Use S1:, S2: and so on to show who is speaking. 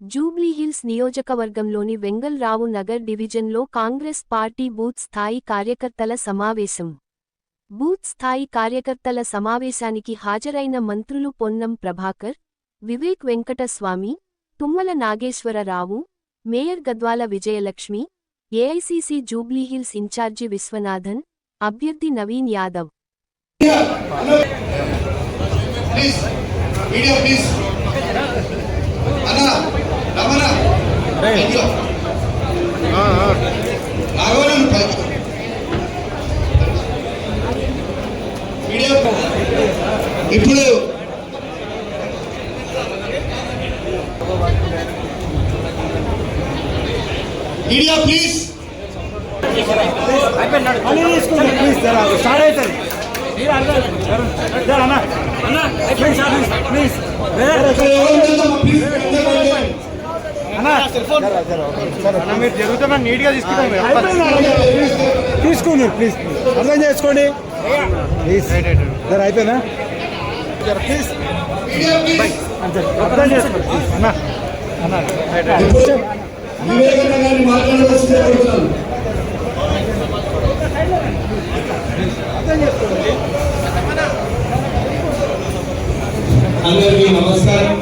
S1: జూబ్లీహిల్స్ నియోజకవర్గంలోని వెంగల్రావు నగర్ డివిజన్లో Congress party booth స్థాయి కార్యకర్తల సమావేశం. బూత్ స్థాయి కార్యకర్తల సమావేశానికి హాజరైన మంత్రులు Ponnam Prabhakar Vivek Venkataswamy Tummala Nageswara Rao mayor Gadwal Vijayalakshmi AICC Jubilee Hills incharge Viswanathan అభ్యర్థి నవీన్ యాదవ్.
S2: ప్లీజ్ ఇదిగో. రాఘవన్ పై- మీడియా ఇప్పుడు మీడియా ప్లీజ్
S3: మళ్ళీ తీసుకోండి ప్లీజ్ స్టార్ట్ అవుతుంది మీరు అర్థం అన్న అన్న ప్లీజ్ ప్లీజ్ మీరు జరుగుతున్నా నీట్గా తీసుకుంటాం తీసుకోండి ప్లీజ్ అర్థం చేసుకోండి. ప్లీజ్ సరే అయిపోయిందా? అంతే అర్థం చేసుకోండి
S2: అందరికీ నమస్కారం.